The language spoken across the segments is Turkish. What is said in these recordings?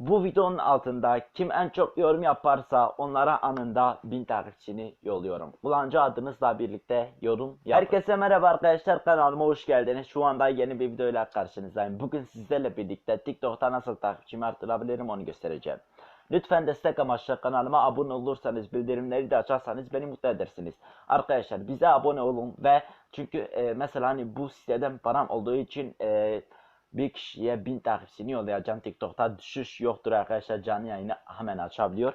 Bu videonun altında kim en çok yorum yaparsa onlara anında 1000 takipçini yolluyorum. Kullanıcı adınızla birlikte yorum yapın. Herkese merhaba arkadaşlar kanalıma hoş geldiniz. Şu anda yeni bir videoyla karşınızdayım. Bugün sizlerle birlikte TikTok'ta nasıl takipçimi artırabilirim onu göstereceğim. Lütfen destek amaçlı kanalıma abone olursanız, bildirimleri de açarsanız beni mutlu edersiniz. Arkadaşlar bize abone olun ve çünkü e, mesela hani bu siteden param olduğu için e, bir kişiye 1000 takipçini yollayacağım TikTok'ta düşüş yoktur arkadaşlar canlı yayını hemen açabiliyor.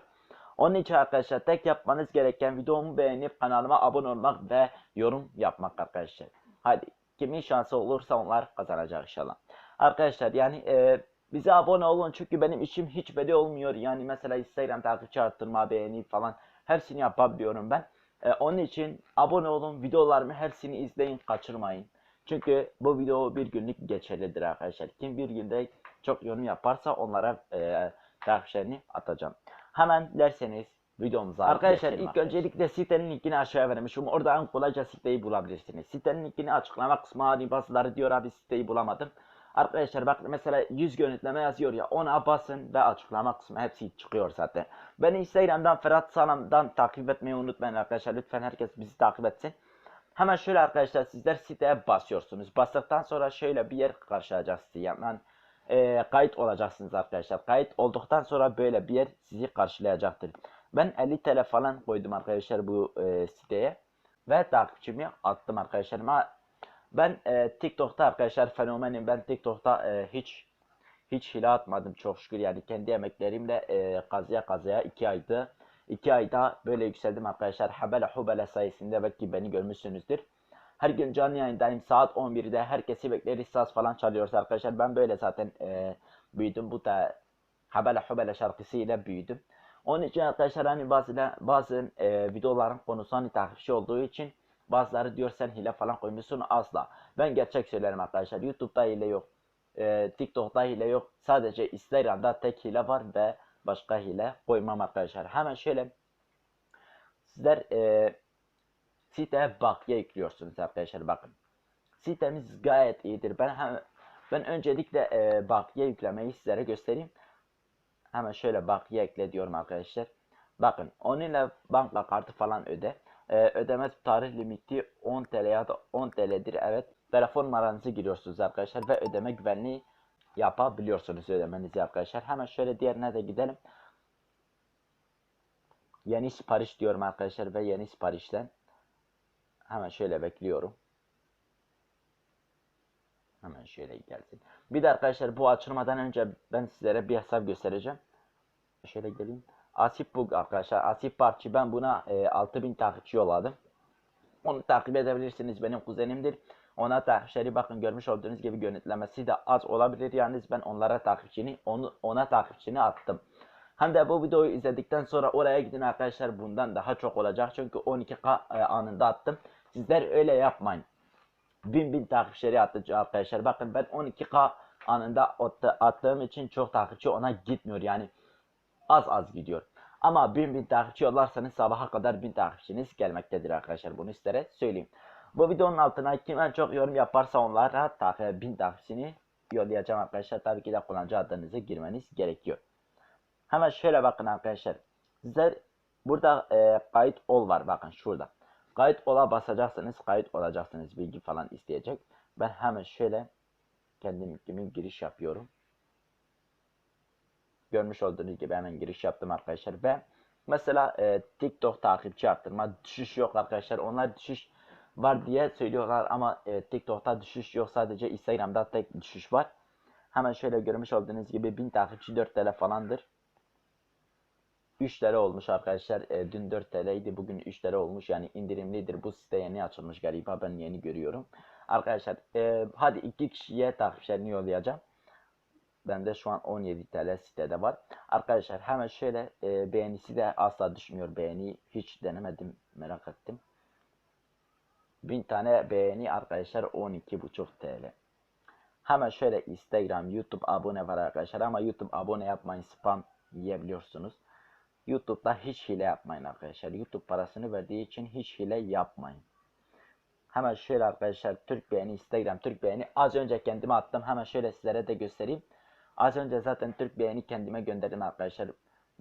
Onun için arkadaşlar tek yapmanız gereken videomu beğenip kanalıma abone olmak ve yorum yapmak arkadaşlar. Hadi kimin şansı olursa onlar kazanacak inşallah. Arkadaşlar yani e, bize abone olun çünkü benim işim hiç belli olmuyor. Yani mesela Instagram takipçi arttırma, beğeni falan hepsini yapabiliyorum ben. E, onun için abone olun, videolarımı hepsini izleyin, kaçırmayın. Çünkü bu video bir günlük geçerlidir arkadaşlar. Kim bir günde çok yorum yaparsa onlara e, takipçilerini atacağım. Hemen derseniz videomuza Arkadaşlar ilk arkadaşlar. öncelikle sitenin linkini aşağıya vermişim. Oradan kolayca siteyi bulabilirsiniz. Sitenin linkini açıklama kısmına alayım. Bazıları diyor abi siteyi bulamadım. Arkadaşlar bak mesela 100 görüntüleme yazıyor ya ona basın ve açıklama kısmı hepsi çıkıyor zaten. Beni Instagram'dan Ferhat Sanam'dan takip etmeyi unutmayın arkadaşlar. Lütfen herkes bizi takip etsin. Hemen şöyle arkadaşlar sizler siteye basıyorsunuz. Bastıktan sonra şöyle bir yer karşılayacak sizi. Yani e, kayıt olacaksınız arkadaşlar. Kayıt olduktan sonra böyle bir yer sizi karşılayacaktır. Ben 50 TL falan koydum arkadaşlar bu e, siteye. Ve takipçimi attım arkadaşlar. Ben e, TikTok'ta arkadaşlar fenomenim. Ben TikTok'ta e, hiç hiç hile atmadım çok şükür. Yani kendi emeklerimle e, kazıya kazıya 2 aydı 2 ayda böyle yükseldim arkadaşlar. Habele hubele sayesinde belki beni görmüşsünüzdür. Her gün canlı yayındayım. Saat 11'de herkesi bekleriz. Saz falan çalıyoruz arkadaşlar. Ben böyle zaten e, büyüdüm. Bu da Habele hubele şarkısıyla büyüdüm. Onun için arkadaşlar hani bazı, bazı e, videoların konusu hani takipçi olduğu için bazıları diyor sen hile falan koymuşsun asla. Ben gerçek söylerim arkadaşlar. YouTube'da hile yok. E, TikTok'ta hile yok. Sadece Instagram'da tek hile var ve başka hile koymam arkadaşlar. Hemen şöyle sizler e, siteye bakya ekliyorsunuz arkadaşlar bakın. Sitemiz gayet iyidir. Ben hem, ben öncelikle e, bakya yüklemeyi sizlere göstereyim. Hemen şöyle bakya ekle diyorum arkadaşlar. Bakın onunla bankla kartı falan öde. Ee, ödeme tarih limiti 10 TL ya da 10 TL'dir. Evet. Telefon numaranızı giriyorsunuz arkadaşlar ve ödeme güvenliği yapabiliyorsunuz ödemenizi arkadaşlar. Hemen şöyle diğerine de gidelim. Yeni sipariş diyorum arkadaşlar ve yeni siparişten hemen şöyle bekliyorum. Hemen şöyle gelsin. Bir de arkadaşlar bu açılmadan önce ben sizlere bir hesap göstereceğim. Şöyle geleyim. Asip bu arkadaşlar. Asip Parçı ben buna e, 6000 takipçi yolladım. Onu takip edebilirsiniz. Benim kuzenimdir. Ona takipçileri bakın görmüş olduğunuz gibi görüntülemesi de az olabilir. Yalnız ben onlara takipçini onu, ona takipçini attım. Hem de bu videoyu izledikten sonra oraya gidin arkadaşlar bundan daha çok olacak. Çünkü 12K e, anında attım. Sizler öyle yapmayın. 1000 bin takipçileri attı arkadaşlar. Bakın ben 12K anında attığım için çok takipçi ona gitmiyor. Yani az az gidiyor. Ama 1000 bin takipçi yollarsanız sabaha kadar 1000 takipçiniz gelmektedir arkadaşlar. Bunu sizlere söyleyeyim. Bu videonun altına kim en çok yorum yaparsa onlara takip 1000 takipçini yollayacağım arkadaşlar. Tabii ki de kullanıcı adınızı girmeniz gerekiyor. Hemen şöyle bakın arkadaşlar. Sizler burada e, kayıt ol var bakın şurada. Kayıt ola basacaksınız. Kayıt olacaksınız. Bilgi falan isteyecek. Ben hemen şöyle kendim gibi giriş yapıyorum. Görmüş olduğunuz gibi hemen giriş yaptım arkadaşlar ve mesela e, TikTok takipçi arttırma düşüş yok arkadaşlar. Onlar düşüş var diye söylüyorlar ama e, TikTok'ta düşüş yok. Sadece Instagram'da tek düşüş var. Hemen şöyle görmüş olduğunuz gibi 1000 takipçi 4 TL falandır. 3 TL olmuş arkadaşlar. E, dün 4 TL'ydi. Bugün 3 TL olmuş. Yani indirimlidir. Bu site yeni açılmış galiba. Ben yeni görüyorum. Arkadaşlar e, hadi iki kişiye takipçilerini yollayacağım. Bende şu an 17 TL sitede var. Arkadaşlar hemen şöyle e, beğenisi de asla düşmüyor. Beğeni hiç denemedim. Merak ettim. 1000 tane beğeni arkadaşlar 12,5 TL. Hemen şöyle Instagram, YouTube abone var arkadaşlar ama YouTube abone yapmayın spam yiyebiliyorsunuz. YouTube'da hiç hile yapmayın arkadaşlar. YouTube parasını verdiği için hiç hile yapmayın. Hemen şöyle arkadaşlar Türk beğeni Instagram Türk beğeni az önce kendime attım. Hemen şöyle sizlere de göstereyim. Az önce zaten Türk beğeni kendime gönderdim arkadaşlar.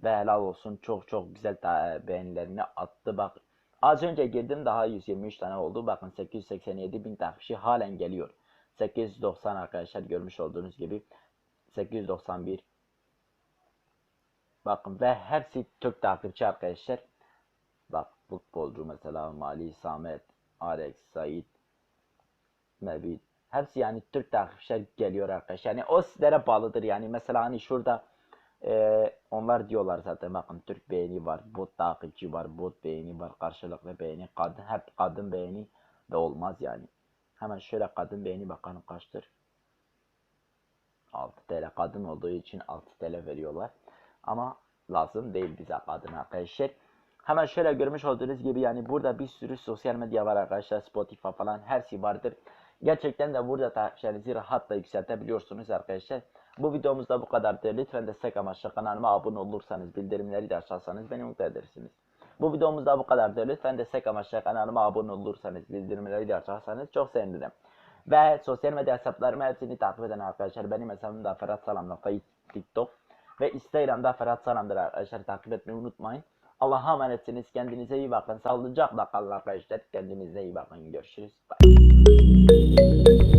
Ve helal olsun çok çok güzel beğenilerini attı bak. Az önce girdim daha 123 tane oldu. Bakın 887 bin takipçi halen geliyor. 890 arkadaşlar görmüş olduğunuz gibi. 891 Bakın ve hepsi Türk takipçi arkadaşlar. Bak futbolcu mesela Mali, Samet, Alex, Sait, Mebit. Hepsi yani Türk takipçiler geliyor arkadaşlar. Yani o sizlere bağlıdır yani. Mesela hani şurada e, onlar diyorlar zaten bakın Türk beğeni var, bot takipçi var, bot beğeni var, karşılıklı beğeni, kadın hep kadın beğeni de olmaz yani. Hemen şöyle kadın beğeni bakalım kaçtır. 6 TL kadın olduğu için 6 TL veriyorlar. Ama lazım değil bize kadın arkadaşlar. Hemen şöyle görmüş olduğunuz gibi yani burada bir sürü sosyal medya var arkadaşlar. Spotify falan her şey vardır. Gerçekten de burada takipçilerinizi rahatla yükseltebiliyorsunuz arkadaşlar. Bu videomuzda bu kadardı. Lütfen destek amaçlı kanalıma abone olursanız, bildirimleri de açarsanız beni mutlu edersiniz. Bu videomuzda bu kadardı. Lütfen destek amaçlı kanalıma abone olursanız, bildirimleri de açarsanız çok sevinirim. Ve sosyal medya hesaplarımı hepsini takip eden arkadaşlar benim hesabımda Ferhat Salam TikTok ve Instagram'da Ferhat Salam'dır arkadaşlar takip etmeyi unutmayın. Allah'a emanetsiniz. Kendinize iyi bakın. Sağlıcakla kalın arkadaşlar. Kendinize iyi bakın. Görüşürüz. Bye.